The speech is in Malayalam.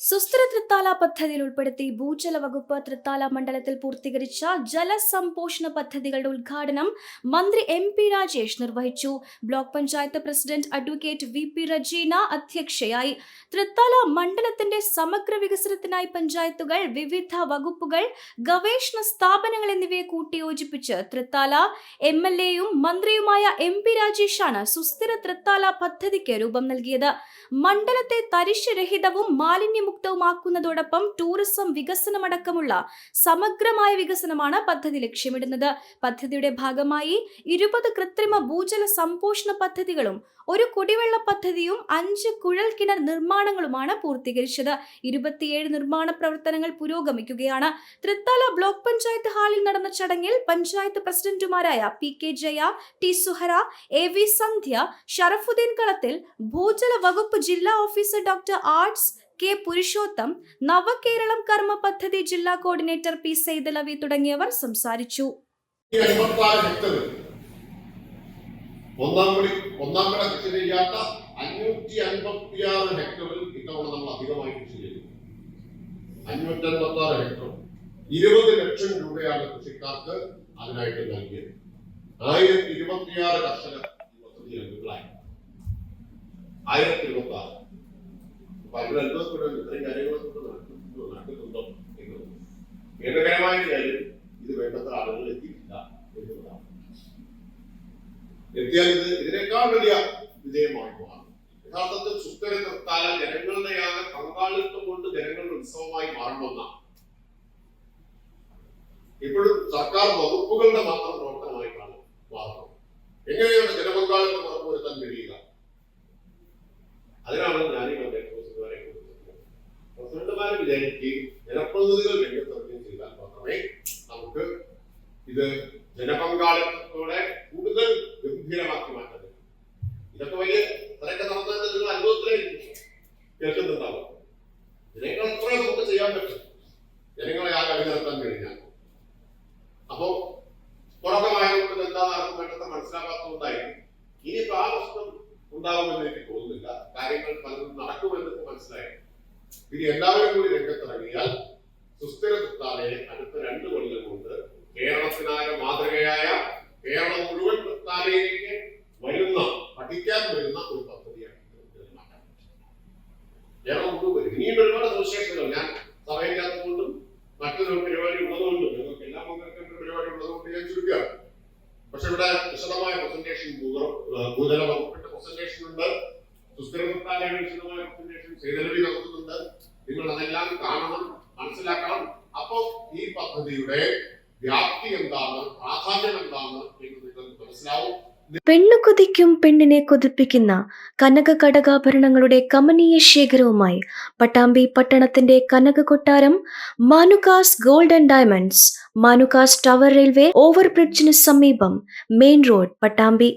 സുസ്ഥിര തൃത്താല പദ്ധതിയിൽ ഉൾപ്പെടുത്തി ഭൂജല വകുപ്പ് തൃത്താല മണ്ഡലത്തിൽ പൂർത്തീകരിച്ച ജലസംപോഷണ പദ്ധതികളുടെ ഉദ്ഘാടനം മന്ത്രി എം പി രാജേഷ് നിർവഹിച്ചു. Block panchayat president advocate V P Rajeena അധ്യക്ഷയായി. തൃത്താല മണ്ഡലത്തിന്റെ സമഗ്ര വികസനത്തിനായി പഞ്ചായത്തുകൾ വിവിധ വകുപ്പുകൾ ഗവേഷണ സ്ഥാപനങ്ങൾ എന്നിവയെ കൂട്ടിയോജിപ്പിച്ച് തൃത്താല എം എൽ എയും മന്ത്രിയുമായ എം പി രാജേഷാണ് സുസ്ഥിര തൃത്താല പദ്ധതിക്ക് രൂപം നൽകിയത്. മണ്ഡലത്തെ തരിശുരഹിതവും മാലിന്യമുക്തവുമാക്കുന്നതോടൊപ്പം ടൂറിസം വികസനമടക്കമുള്ള സമഗ്രമായ വികസനമാണ് പദ്ധതി ലക്ഷ്യമിടുന്നത്. പദ്ധതിയുടെ ഭാഗമായി ഇരുപത് കൃത്രിമ ഭൂജല സംപോഷണ പദ്ധതികളും ഒരു കുടിവെള്ള പദ്ധതിയും അഞ്ച് കുഴൽ കിണർ നിർമ്മാണങ്ങളുമാണ് പൂർത്തീകരിച്ചത്. ഇരുപത്തിയേഴ് നിർമ്മാണ പ്രവർത്തനങ്ങൾ പുരോഗമിക്കുകയാണ്. തൃത്താല ബ്ലോക്ക് പഞ്ചായത്ത് ഹാളിൽ നടന്ന ചടങ്ങിൽ പഞ്ചായത്ത് പ്രസിഡന്റുമാരായ P K Jaya T Suhara A V Sandhya Sharafuddin Kalathil ഭൂജല വകുപ്പ് ജില്ലാ ഓഫീസർ ഡോക്ടർ ആർട്സ് കെ പുരുഷോത്തം നവകേരളം കർമ്മ പദ്ധതി ജില്ലാ കോർഡിനേറ്റർ പി സൈദലവി തുടങ്ങിയവർ സംസാരിച്ചു. ഒന്നാം കൂടി ഒന്നാം കട കൃഷി ചെയ്യാത്ത അഞ്ഞൂറ്റി അൻപത്തിയാറ് ഹെക്ടറിൽ ഇത്തവണ നമ്മൾ അധികമായി കൃഷി ചെയ്തു. അഞ്ഞൂറ്റി അൻപത്തി ആറ് ഹെക്ടർ. ഇരുപത് ലക്ഷം രൂപയാണ് കൃഷിക്കാർക്ക് അതിനായിട്ട് നൽകിയത്. ആയിരത്തി ഇരുപത്തിയാറ് കർഷകർ ആയിരത്തി ഇരുപത്തി ആറ് ഖേദകരമായ കാര്യം ഇത് വേണ്ടത്ര ആളുകൾ എത്തിയിട്ടില്ല എന്നുള്ളതാണ്. എത്തിയാൽ ഇത് ഇതിനേക്കാൾ വലിയ വിജയമായി മാറും. യഥാർത്ഥത്തിൽ സുസ്ഥിര നിർത്താല ജനങ്ങളുടെയാകെ പങ്കാളിത്തം കൊണ്ട് ജനങ്ങളുടെ ഉത്സവമായി മാറണമെന്നാണ് ഇപ്പോഴും സർക്കാർ വകുപ്പുകളുടെ മാത്രം പ്രവർത്തനമായിട്ടാണ് മാറുന്നത്. എങ്ങനെയാണ് വിചാരിക്കുകയും ജനപ്രതിനിധികൾ രംഗത്തിറങ്ങുകയും ചെയ്താൽ മാത്രമേ നമുക്ക് ഇത് ജനപങ്കാളിത്തത്തോടെ കൂടുതൽ ഗംഭീരമാക്കി മാറ്റാൻ. ഇതൊക്കെ വലിയ ഇത്രയൊക്കെ നടന്നത് നിങ്ങൾ അനുഭവത്തിലായിരിക്കും കേൾക്കുന്നുണ്ടാവും. ജനങ്ങൾ എത്ര നമുക്ക് ചെയ്യാൻ പറ്റും. ജനങ്ങളെ ആ കളി നടത്താൻ കഴിഞ്ഞാൽ. അപ്പോ തുടക്കമായതുകൊണ്ട് എന്താ ആർക്കും വേണ്ടത്ര മനസ്സിലാക്കാത്തതുകൊണ്ടായിരിക്കും ഇനിയിപ്പോ ആ പ്രശ്നം ഉണ്ടാവുമെന്ന് എനിക്ക് തോന്നുന്നില്ല. കാര്യങ്ങൾ പലതും നടക്കുമെന്ന് മനസ്സിലായി. ഇനി എല്ലാവരും കൂടി രംഗത്തിറങ്ങിയാൽ സുസ്ഥിര പ്രസ്ഥാനയെ അടുത്ത രണ്ട് കൊല്ലം കൊണ്ട് കേരളത്തിനാകെ മാതൃകയായ കേരളം മുഴുവൻ പ്രസ്ഥാനയിലേക്ക് വരുന്ന പഠിക്കാൻ വരുന്ന ഒരു പദ്ധതിയാണ് കേരളം മുഴുവൻ ഇനിയും ഒരുപാട് സവിശേഷതകൾ. ഞാൻ സഭയില്ലാത്തതുകൊണ്ടും മറ്റൊരു പരിപാടി ഉള്ളതുകൊണ്ടും ഞങ്ങൾക്ക് എല്ലാ മന്ത്രിക്കും പരിപാടി ഉള്ളതുകൊണ്ട് ഞാൻ ചുരുക്കുകയാണ് പക്ഷെ ഇവിടെ വിശദമായ പ്രസന്റേഷൻ ഉണ്ട് തൃത്താലയുടെ വിശദമായ പ്രസന്റേഷൻ നടത്തുന്നുണ്ട് നിങ്ങൾ അതെല്ലാം കാണണം മനസ്സിലാക്കണം. അപ്പോ ഈ പദ്ധതിയുടെ വ്യാപ്തി എന്താണ് പ്രാധാന്യം എന്താണ് എന്ന് നിങ്ങൾക്ക് മനസ്സിലാവും. പെണ്ണു കൊതിക്കും പെണ്ണിനെ കൊതിപ്പിക്കുന്ന കനക കടകാഭരണങ്ങളുടെ കമനീയ ശേഖരവുമായി പട്ടാമ്പി പട്ടണത്തിന്റെ കനക കൊട്ടാരം Manukas gold and diamonds Manukas tower railway ഓവർബ്രിഡ്ജിന് സമീപം മെയിൻ റോഡ് പട്ടാമ്പി